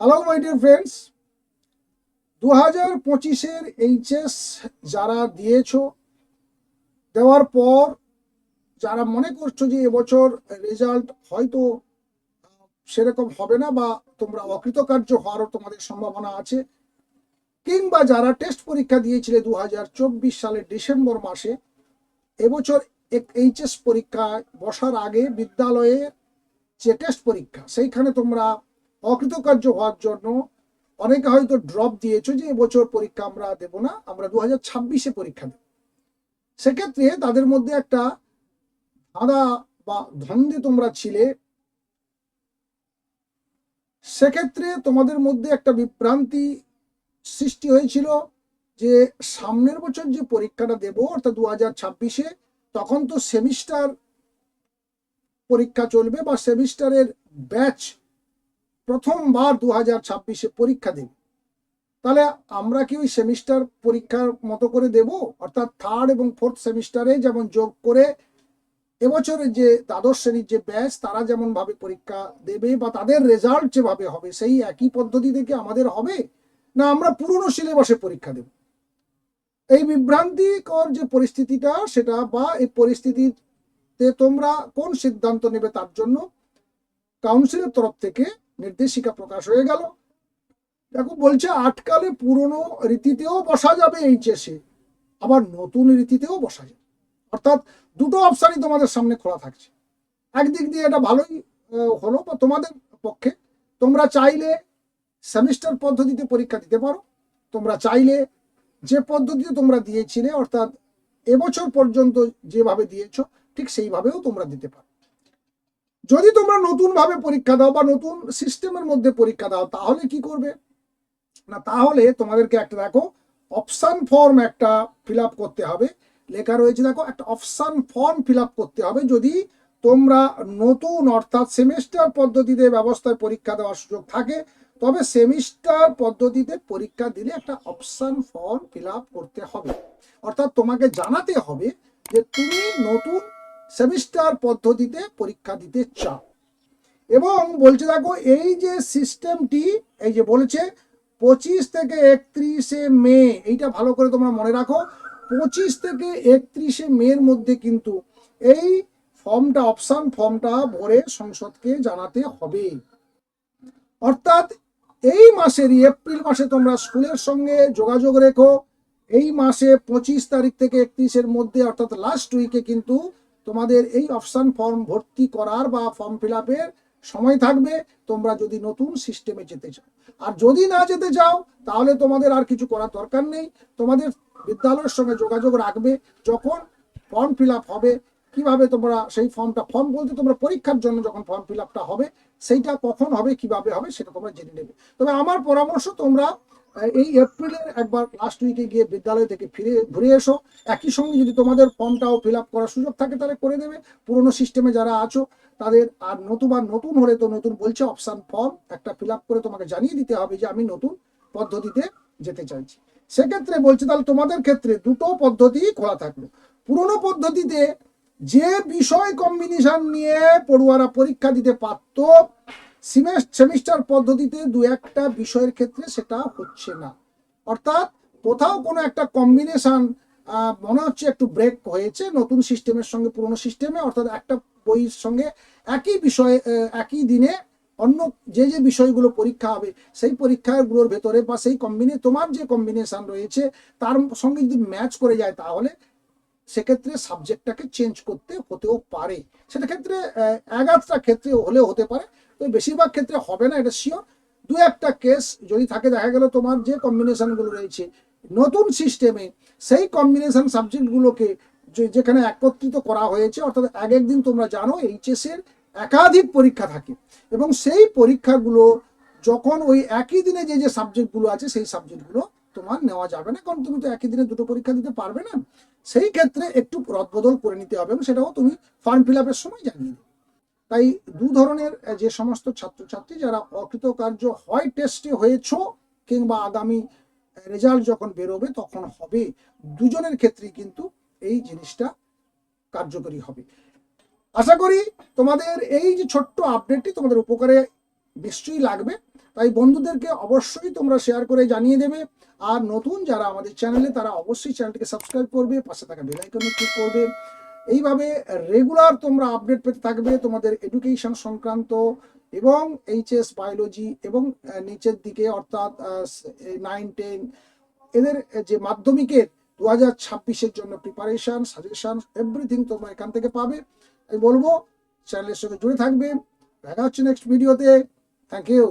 Hello my dear friends দু হাজার পঁচিশের এইচএস যারা দিয়েছ, দেওয়ার পর যারা মনে করছ যে এবছর রেজাল্ট হয়তো সেরকম হবে না বা তোমরা অকৃতকার্য হওয়ারও তোমাদের সম্ভাবনা আছে, কিংবা যারা টেস্ট পরীক্ষা দিয়েছিলে দু হাজার চব্বিশ সালের ডিসেম্বর মাসে, এবছর এইচএস পরীক্ষায় বসার আগে বিদ্যালয়ের যে টেস্ট পরীক্ষা, সেইখানে তোমরা অকৃতকার্য হওয়ার জন্য অনেকে হয়তো ড্রপ দিয়েছ যে এবছর পরীক্ষা আমরা দেব না, আমরা দু হাজার ছাব্বিশে পরীক্ষা দেব। সেক্ষেত্রে তাদের মধ্যে একটা ধাঁধা বা ধন্দে তোমরা ছিলে। সেক্ষেত্রে তোমাদের মধ্যে একটা বিভ্রান্তি সৃষ্টি হয়েছিল যে সামনের বছর যে পরীক্ষাটা দেব, অর্থাৎ দু হাজার ছাব্বিশে, তখন তো সেমিস্টার পরীক্ষা চলবে বা সেমিস্টারের ব্যাচ প্রথমবার দু হাজার ছাব্বিশে পরীক্ষা দেব তাহলে আমরা কি ওই সেমিস্টার পরীক্ষার মতো করে দেব? অর্থাৎ থার্ড এবং ফোর্থ সেমিস্টারে যেমন যোগ করে এবছরে যে দ্বাদশ শ্রেণির যে ব্যাচ তারা যেমন ভাবে পরীক্ষা দেবে বা তাদের রেজাল্ট যেভাবে হবে, সেই একই পদ্ধতি থেকে আমাদের হবে? না, আমরা পুরনো সিলেবাসে পরীক্ষা দেব। এই বিভ্রান্তিকর যে পরিস্থিতিটা, সেটা বা এই পরিস্থিতিতে তোমরা কোন সিদ্ধান্ত নেবে তার জন্য কাউন্সিলের তরফ থেকে নির্দেশিকা প্রকাশ হয়ে গেল। দেখো, বলছে, আটকালে পুরনো রীতিতেও বসা যাবে এইচএসে আবার নতুন রীতিতেও বসা যাবে। অর্থাৎ দুটো অপশানই তোমাদের সামনে খোলা থাকছে। একদিক দিয়ে এটা ভালোই হলো বা তোমাদের পক্ষে। তোমরা চাইলে সেমিস্টার পদ্ধতিতে পরীক্ষা দিতে পারো। তোমরা চাইলে যে পদ্ধতিতে তোমরা দিয়েছিলে, অর্থাৎ এবছর পর্যন্ত যেভাবে দিয়েছ, ঠিক সেইভাবেও তোমরা দিতে পারো। যদি তোমরা নতুন ভাবে পরীক্ষা দাও বা নতুন সিস্টেমের মধ্যে পরীক্ষা দাও, তাহলে কি করবে? না, তাহলে তোমাদেরকে একটা দেখো অপশন ফর্ম একটা ফিল করতে হবে। লেখা রয়েছে, দেখো, একটা অপশন ফর্ম ফিল করতে হবে। যদি তোমরা নতুন, অর্থাৎ সেমিস্টার পদ্ধতিতে ব্যবস্থায় পরীক্ষা দেওয়ার সুযোগ থাকে, তবে সেমিস্টার পদ্ধতিতে পরীক্ষা দিলে একটা অপশন ফর্ম ফিল করতে হবে। অর্থাৎ তোমাকে জানাতে হবে যে তুমি নতুন সেমিস্টার পদ্ধতিতে পরীক্ষা দিতে চাও। এবং বলছে দেখো, এই যে সিস্টেমটি, এই যে বলেছে পঁচিশ থেকে একত্রিশে মে, এইটা ভালো করে তোমরা মনে রাখো, পঁচিশ থেকে একত্রিশে মের মধ্যে কিন্তু এই ফর্মটা, অপশন ফর্মটা ভরে সংসদকে জানাতে হবে। অর্থাৎ এই মাসেরই, এপ্রিল মাসে তোমরা স্কুলের সঙ্গে যোগাযোগ রেখো, এই মাসে পঁচিশ তারিখ থেকে একত্রিশের মধ্যে, অর্থাৎ লাস্ট উইকে কিন্তু তোমাদের এই অপশান ফর্ম ভর্তি করার বা ফর্ম ফিল সময় থাকবে, তোমরা যদি নতুন সিস্টেমে যেতে চাও। আর যদি না যেতে চাও, তাহলে তোমাদের আর কিছু করার দরকার নেই। তোমাদের বিদ্যালয়ের সঙ্গে যোগাযোগ রাখবে, যখন ফর্ম ফিল হবে, কীভাবে তোমরা সেই ফর্মটা ফর্ম বলতে তোমরা পরীক্ষার জন্য যখন ফর্ম ফিল হবে, সেইটা কখন হবে, কীভাবে হবে, সেটা তোমরা জেনে নেবে। তবে আমার পরামর্শ তোমরা এই এপ্রিলের একবার লাস্ট উইকে গিয়ে বিদ্যালয় থেকে ফিরে, ঘুরে এসো। একই সঙ্গে যদি তোমাদের ফর্মটাও ফিল আপ করার সুযোগ থাকে তাহলে করে দেবে। পুরোনো সিস্টেমে যারা আছো, তাদের আর নতুবা নতুন হলে তো নতুন বলছে অপশন ফর্ম একটা ফিল আপ করে তোমাকে জানিয়ে দিতে হবে যে আমি নতুন পদ্ধতিতে যেতে চাইছি। সেক্ষেত্রে বলছে তাহলে তোমাদের ক্ষেত্রে দুটো পদ্ধতি খোলা থাকল। পুরোনো পদ্ধতিতে যে বিষয় কম্বিনেশন নিয়ে পড়ুয়ারা পরীক্ষা দিতে পারত সেমিস্টার পদ্ধতিতে দু একটা বিষয়ের ক্ষেত্রে সেটা হচ্ছে না। অর্থাৎ কোথাও কোনো একটা কম্বিনেশন মনে হচ্ছে একটু ব্রেক হয়েছে, নতুন সিস্টেমের সঙ্গে পুরনো সিস্টেমে অর্থাৎ একটা বইয়ের সঙ্গে একই বিষয়ে একই দিনে অন্য যে যে বিষয়গুলো পরীক্ষা হবে, সেই পরীক্ষাগুলোর ভেতরে বা সেই কম্বিনে তোমার যে কম্বিনেশন রয়েছে, তার সঙ্গে যদি ম্যাচ করে যায় তাহলে সেক্ষেত্রে সাবজেক্টটাকে চেঞ্জ করতে হতেও পারে। সেটা ক্ষেত্রে আধটা ক্ষেত্রে হলেও হতে পারে তো বেশিরভাগ ক্ষেত্রে হবে না, এটা শিওর দু একটা কেস যদি থাকে, দেখা গেল তোমার যে কম্বিনেশনগুলো রয়েছে, নতুন সিস্টেমে সেই কম্বিনেশন সাবজেক্টগুলোকে যেখানে একত্রিত করা হয়েছে, অর্থাৎ এক একদিন তোমরা জানো এইচএস এর একাধিক পরীক্ষা থাকে। এবং সেই পরীক্ষাগুলো যখন ওই একই দিনে যে যে সাবজেক্টগুলো আছে, সেই সাবজেক্টগুলো তোমার নেওয়া যাবে না, কারণ তুমি তো একই দিনে দুটো পরীক্ষা দিতে পারবে না। সেই ক্ষেত্রে একটু রদবদল করে নিতে হবে এবং সেটাও তুমি ফর্ম ফিল আপের সময় জানিয়ে দেবে। তাই দু ধরনের যে সমস্ত ছাত্রছাত্রী যারা অকৃতকার্য হয় টেস্টে হয়েছ কিংবা আগামী রেজাল্ট যখন বেরোবে তখন হবে। দুজনের ক্ষেত্রেই কিন্তু এই জিনিসটা কার্যকরী হবে। আশা করি তোমাদের এই যে ছোট্ট আপডেটটি তোমাদের উপকারে নিশ্চয়ই লাগবে। তাই বন্ধুদেরকে অবশ্যই তোমরা শেয়ার করে জানিয়ে দেবে। আর নতুন যারা আমাদের চ্যানেলে তারা অবশ্যই চ্যানেলটিকে সাবস্ক্রাইব করবে, পাশে থাকা বেল আইকনে ক্লিক করবে। এইভাবে রেগুলার তোমরা আপডেট পেতে থাকবে তোমাদের এডুকেশন সংক্রান্ত এবং এইচএস বায়োলজি এবং নিচের দিকে অর্থাৎ নাইন টেন এদের যে মাধ্যমিকের দু হাজার ছাব্বিশের জন্য প্রিপারেশন সাজেশন এভরিথিং তোমরা এখান থেকে পাবে। আমি বলব চ্যানেলের সঙ্গে জুড়ে থাকবে। দেখা হচ্ছে নেক্সট ভিডিওতে থ্যাংক ইউ